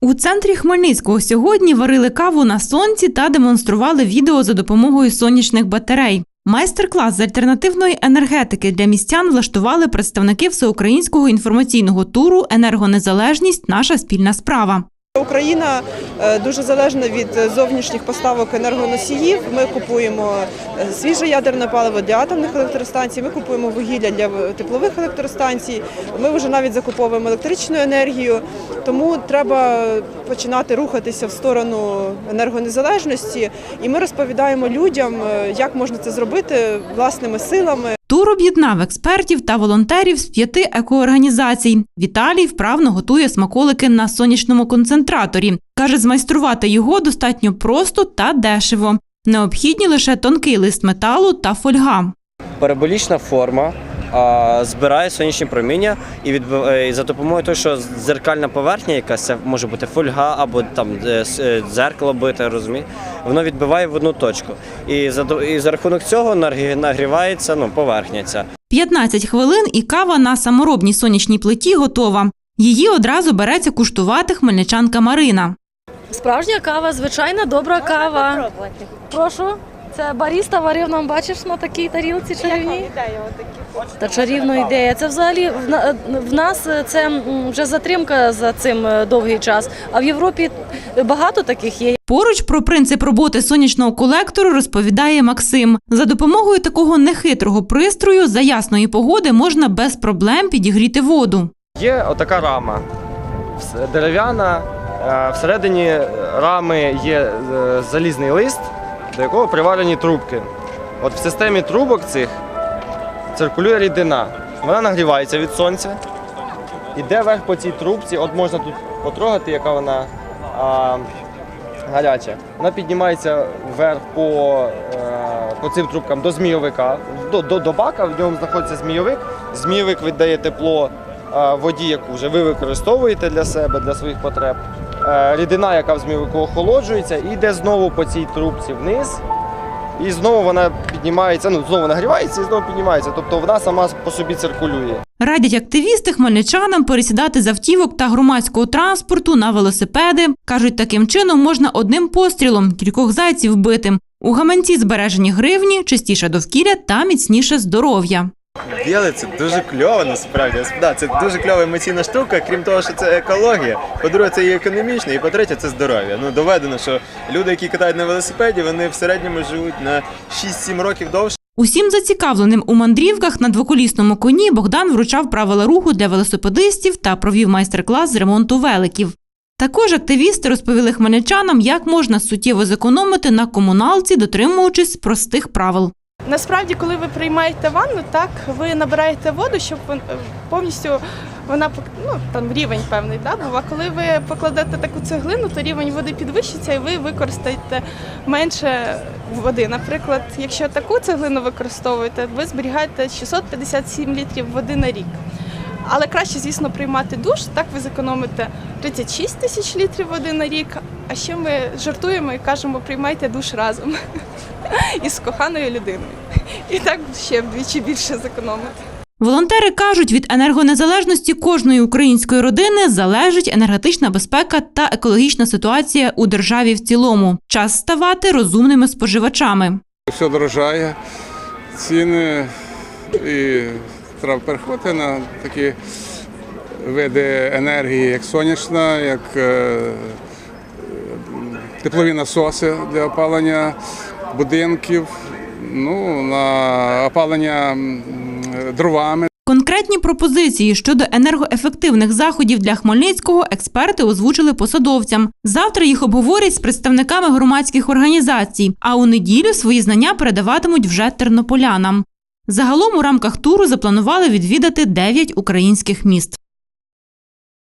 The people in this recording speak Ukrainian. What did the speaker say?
У центрі Хмельницького сьогодні варили каву на сонці та демонстрували відео за допомогою сонячних батарей. Майстер-клас з альтернативної енергетики для містян влаштували представники всеукраїнського інформаційного туру Енергонезалежність наша спільна справа. Україна е, дуже залежна від е, зовнішніх поставок енергоносіїв. Ми купуємо е, свіже ядерне паливо для атомних електростанцій. Ми купуємо вугілля для теплових електростанцій. Ми вже навіть закуповуємо електричну енергію. Тому треба починати рухатися в сторону енергонезалежності. І ми розповідаємо людям, як можна це зробити власними силами. Тур об'єднав експертів та волонтерів з п'яти екоорганізацій. Віталій вправно готує смаколики на сонячному концентраторі. Каже, змайструвати його достатньо просто та дешево. Необхідні лише тонкий лист металу та фольга. параболічна форма а, збирає сонячні проміння і, відбив... е, і за допомогою того, що дзеркальна поверхня, якась це може бути фольга або там е, е, дзеркало бите, розуміє, воно відбиває в одну точку. І за, до- і за рахунок цього нагрівається ну, поверхня ця. 15 хвилин і кава на саморобній сонячній плиті готова. Її одразу береться куштувати хмельничанка Марина. Справжня кава, звичайна добра кава. Прошу. Це баріста варив нам, бачиш, на такій тарілці чарівній. Та чарівна ідея. Це взагалі в нас це вже затримка за цим е, довгий час. А в Європі багато таких є. Поруч про принцип роботи сонячного колектору розповідає Максим. За допомогою такого нехитрого пристрою за ясної погоди можна без проблем підігріти воду. Є отака рама дерев'яна. е, Всередині рами є е, залізний лист, до якого приварені трубки. От в системі трубок цих циркулює рідина. Вона нагрівається від сонця. Іде вверх по цій трубці, от можна тут потрогати, яка вона а, гаряча. Вона піднімається вверх по, е, по цим трубкам до змійовика, до, до, до бака, в ньому знаходиться змійовик. Змійовик віддає тепло е, воді, яку вже ви використовуєте для себе, для своїх потреб. Е, рідина, яка в змійовику охолоджується, і йде знову по цій трубці вниз. І знову вона піднімається, ну знову нагрівається і знову піднімається. Тобто вона сама по собі циркулює. Радять активісти хмельничанам пересідати з автівок та громадського транспорту на велосипеди. Кажуть, таким чином можна одним пострілом кількох зайців вбити. У гаманці збережені гривні, чистіше довкілля та міцніше здоров'я. Біли це дуже кльово, насправді. Да, це дуже кльова емоційна штука, крім того, що це екологія. По-друге, це і економічно, і по-третє, це здоров'я. Ну доведено, що люди, які катають на велосипеді, вони в середньому живуть на 6-7 років довше. Усім зацікавленим у мандрівках на двоколісному коні Богдан вручав правила руху для велосипедистів та провів майстер-клас з ремонту великів. Також активісти розповіли хмельничанам, як можна суттєво зекономити на комуналці, дотримуючись простих правил. Насправді, коли ви приймаєте ванну, так ви набираєте воду, щоб вон- повністю вона ну, там рівень певний, да, був. А коли ви покладете таку цеглину, то рівень води підвищиться і ви використаєте менше води. Наприклад, якщо таку цеглину використовуєте, ви зберігаєте 657 літрів води на рік. Але краще, звісно, приймати душ. Так ви зекономите 36 тисяч літрів води на рік. А ще ми жартуємо і кажемо, приймайте душ разом із коханою людиною. І так ще вдвічі більше зекономити. Волонтери кажуть, від енергонезалежності кожної української родини залежить енергетична безпека та екологічна ситуація у державі в цілому. Час ставати розумними споживачами. Все дорожає, ціни і треба переходити на такі види енергії, як сонячна, як е, теплові насоси для опалення будинків, ну, на опалення дровами. Конкретні пропозиції щодо енергоефективних заходів для Хмельницького експерти озвучили посадовцям. Завтра їх обговорять з представниками громадських організацій, а у неділю свої знання передаватимуть вже тернополянам. Загалом у рамках туру запланували відвідати 9 українських міст.